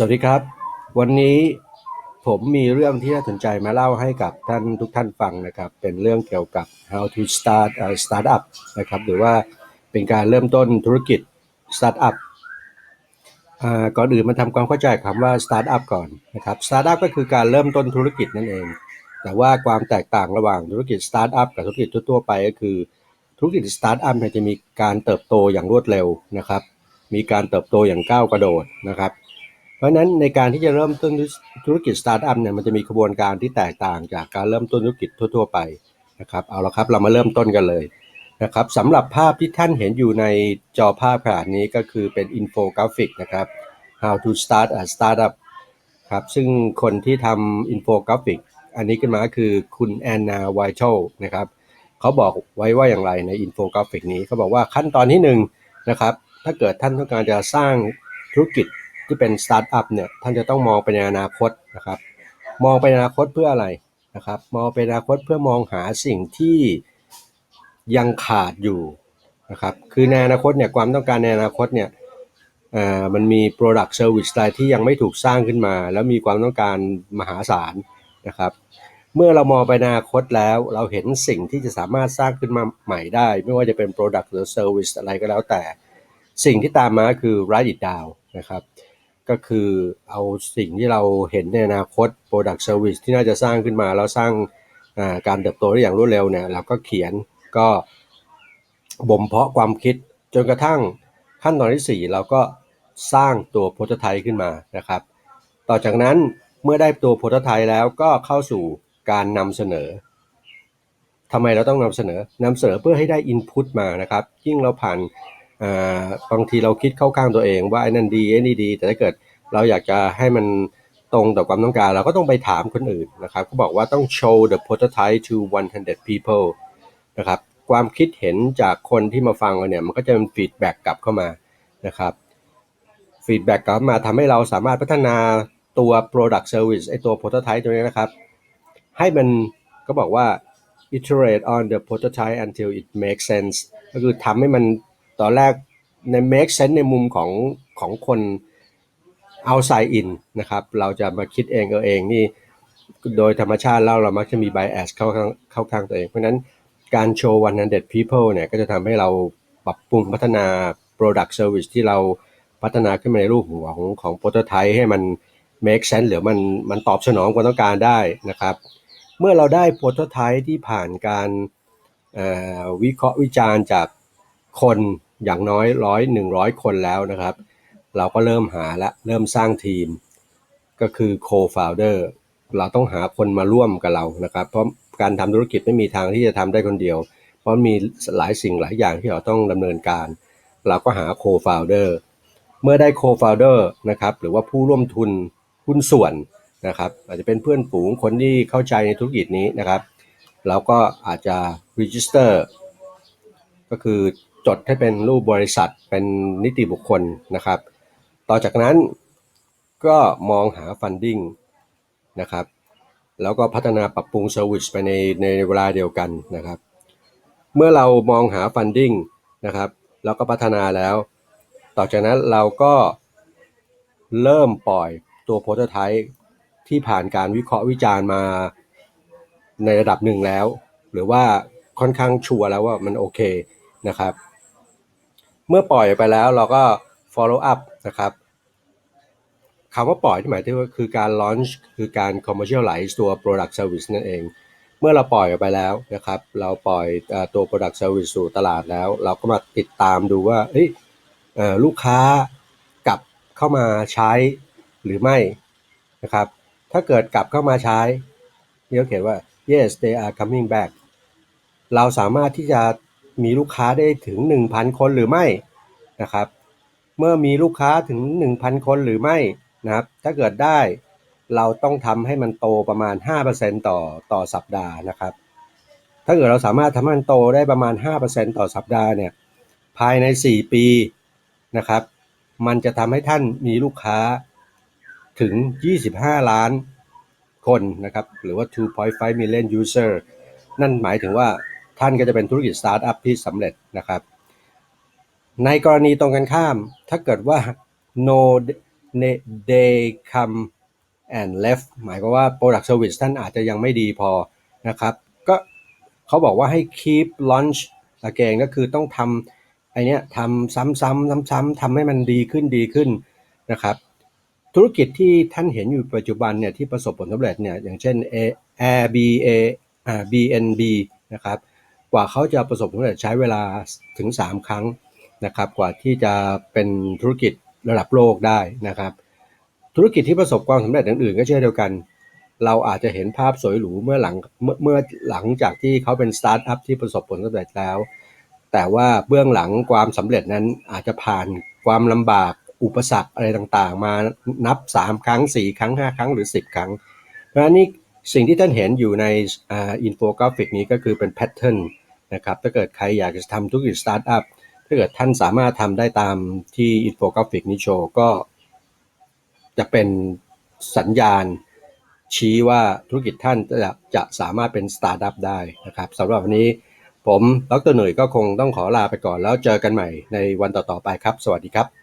สวัสดีครับ วันนี้ผมมีเรื่องที่น่าสนใจมาเล่าให้กับท่านทุกท่านฟังนะครับ เป็นเรื่องเกี่ยวกับ how to start a startup นะครับหรือว่าเป็นการเริ่มต้นธุรกิจ startup อ่าก่อนอื่นมาทำความเข้าใจคำว่า startup ก่อนนะครับ startup ก็คือการเริ่มต้นธุรกิจนั่นเอง แต่ว่าความแตกต่างระหว่างธุรกิจ startup กับธุรกิจทั่วไปก็คือธุรกิจ startup จะมีการเติบโตอย่างรวดเร็วนะครับ มีการเติบโตอย่างก้าวกระโดดนะครับ เพราะฉะนั้นในการที่จะเริ่มต้นธุรกิจสตาร์ทอัพเนี่ยมันจะมีกระบวนการที่แตกต่างจากการเริ่มต้นธุรกิจทั่ว ๆ ไปนะครับเอาละครับเรามาเริ่มต้นกันเลยนะครับสำหรับภาพที่ท่านเห็นอยู่ในจอภาพขนาดนี้ก็คือเป็นอินโฟกราฟิกนะครับ how to start a startup ครับซึ่งคนที่ทำอินโฟกราฟิกอันนี้ขึ้นมาคือคุณแอนนาไวท์โชนะครับเขาบอกไว้ว่าอย่างไรในอินโฟกราฟิกนี้เขาบอกว่าขั้นตอนที่หนึ่งนะครับถ้าเกิดท่านต้องการจะสร้างธุรกิจ ที่เป็นสตาร์ทอัพเนี่ยท่านจะต้องมองไปในอนาคตนะครับ มองไปในอนาคตเพื่ออะไรนะครับ มองไปในอนาคตเพื่อมองหาสิ่งที่ยังขาดอยู่นะครับคือในอนาคตเนี่ยความต้องการในอนาคตเนี่ยเอ่อมันมี product service อะไรที่ยังไม่ถูกสร้างขึ้นมา แล้วมีความต้องการมหาศาลนะครับ เมื่อเรามองไปในอนาคตแล้วเราเห็นสิ่งที่จะสามารถสร้างขึ้นมาใหม่ได้ ไม่ว่าจะเป็น product หรือ service อะไรก็แล้วแต่ สิ่งที่ตามมาคือ write it down นะครับ ก็คือเอาสิ่งที่เราเห็นในอนาคต Product Service ที่น่าจะสร้างขึ้นมาแล้วสร้างการเติบโตได้อย่างรวดเร็วเนี่ยเราก็เขียนก็บ่มเพาะความคิดจนกระทั่งขั้นตอนที่ 4 เราก็สร้างตัวโปรโตไทป์ขึ้นมานะครับ ต่อจากนั้นเมื่อได้ตัวโปรโตไทป์แล้วก็เข้าสู่การนำเสนอทำไมเราต้องนำเสนอนำเสนอเพื่อให้ได้ Input มานะครับ ยิ่งเราผ่าน บางทีเราคิดเข้าข้างตัวเองว่าไอ้นั่นดีไอ้นี่ดี แต่ถ้าเกิดเราอยากจะให้มันตรงต่อความต้องการ เราก็ต้องไปถามคนอื่นนะครับก็บอกว่าต้อง show the prototype to 100 people นะครับความคิดเห็นจากคนที่มาฟังเราเนี่ยมันก็จะเป็นฟีดแบ็กกลับเข้ามานะครับฟีดแบ็กกลับมาทำให้เราสามารถพัฒนาตัว product service ไอ้ตัว prototype ตัวนี้นะครับ ให้มันก็บอกว่า iterate on the prototype until it makes sense ก็คือทำให้มัน ตอนแรกใน make sense ในมุมของของคน outside in นะครับ เราจะมาคิดเองเออเองนี่โดยธรรมชาติแล้วเรามักจะมี bias เข้าข้างเข้าข้างตัวเอง เพราะนั้นการโชว์100 people เนี่ยก็จะทำให้เราปรับปรุงพัฒนา product service ที่เราพัฒนาขึ้นมาในรูปของของ prototype ให้มัน make sense หรือมันมันตอบสนองความต้องการได้นะครับ เมื่อเราได้ prototype ที่ผ่านการวิเคราะห์วิจารณ์จากคน อย่างน้อยร้อยหนึ่งร้อยคนแล้วนะครับ เราก็เริ่มหาและเริ่มสร้างทีม ก็คือ co-founder เราต้องหาคนมาร่วมกับเรานะครับ เพราะการทำธุรกิจไม่มีทางที่จะทำได้คนเดียว เพราะมีหลายสิ่งหลายอย่างที่เราต้องดำเนินการ เราก็หา co-founder เมื่อได้ co-founder นะครับหรือว่าผู้ร่วมทุนหุ้นส่วนนะครับอาจจะเป็นเพื่อนฝูงคนที่เข้าใจในธุรกิจนี้นะครับ เราก็อาจจะ register ก็คือ จดให้เป็นรูปบริษัทเป็นนิติบุคคลนะครับ ต่อจากนั้นก็มองหา funding นะครับ แล้วก็พัฒนาปรับปรุง service ไปในในเวลาเดียวกันนะครับ เมื่อเรามองหา funding นะครับแล้วก็พัฒนาแล้ว ต่อจากนั้นเราก็เริ่มปล่อยตัว prototype ที่ผ่านการวิเคราะห์วิจารณ์มาในระดับหนึ่งแล้ว หรือว่าค่อนข้างชัวร์แล้วว่ามันโอเคนะครับ เมื่อปล่อยไปแล้วเราก็ follow up นะครับคำว่าปล่อยที่หมายถึงว่าคือการ launch คือการ commercialize ตัว product service นั่นเอง เมื่อเราปล่อยออกไปแล้วนะครับ เราปล่อยตัว product service สู่ตลาดแล้ว เราก็มาติดตามดูว่าลูกค้ากลับเข้ามาใช้หรือไม่นะครับ ถ้าเกิดกลับเข้ามาใช้นี่เขาเขียนว่า yes they are coming back เราสามารถที่จะ มีลูกค้าได้ถึง 1,000 คนหรือไม่นะครับ เมื่อมีลูกค้าถึง 1,000 คนหรือไม่นะครับ ถ้าเกิดได้เราต้องทำให้มันโตประมาณ 5%ต่อต่อสัปดาห์นะครับ ถ้าเกิดเราสามารถทำให้มันโตได้ประมาณ 5%ต่อสัปดาห์เนี่ยภายใน 4 ปีนะครับ มันจะทำให้ท่านมีลูกค้าถึง 25 ล้านคนนะครับ หรือว่า 2.5 million user นั่นหมายถึงว่า ท่านก็จะเป็นธุรกิจสตาร์ทอัพที่สำเร็จนะครับ ในกรณีตรงกันข้าม ถ้าเกิดว่า no ne- they come and left หมายความว่า product service ท่านอาจจะยังไม่ดีพอนะครับ ก็เขาบอกว่าให้ keep launch again ก็คือต้องทำไอเนี้ยทำซ้ำๆซ้ำๆทำให้มันดีขึ้นดีขึ้นนะครับ ธุรกิจที่ท่านเห็นอยู่ปัจจุบันเนี่ยที่ประสบผลสำเร็จเนี่ยอย่างเช่น A, Airbnb นะครับ กว่าเขาจะประสบผลสำเร็จใช้เวลาถึง 3 ครั้งนะครับกว่าที่จะเป็นธุรกิจระดับโลกได้นะครับ ธุรกิจที่ประสบความสำเร็จอื่นๆ ก็เช่นเดียวกัน เราอาจจะเห็นภาพสวยหรูเมื่อหลังเมื่อหลังจากที่เขาเป็นสตาร์ทอัพที่ประสบผลสำเร็จแล้ว แต่ว่าเบื้องหลังความสำเร็จนั้นอาจจะผ่านความลำบากอุปสรรคอะไรต่างๆ มานับ 3 ครั้ง 4 ครั้ง 5 ครั้งหรือ 10 ครั้ง เพราะนั้นนี่ สิ่งที่ท่านเห็นอยู่ในอินโฟกราฟิกนี้ก็คือเป็นแพทเทิร์นนะครับถ้าเกิดใครอยากจะทำธุรกิจสตาร์ทอัพถ้าเกิดท่านสามารถทำได้ตามที่อินโฟกราฟิกนี้โชว์ก็จะเป็นสัญญาณชี้ว่าธุรกิจท่านจะจะสามารถเป็นสตาร์ทอัพได้นะครับสำหรับวันนี้ผมดรหนุ่ยก็คงต้องขอลาไปก่อนแล้วเจอกันใหม่ในวันต่อๆไปครับ สวัสดีครับ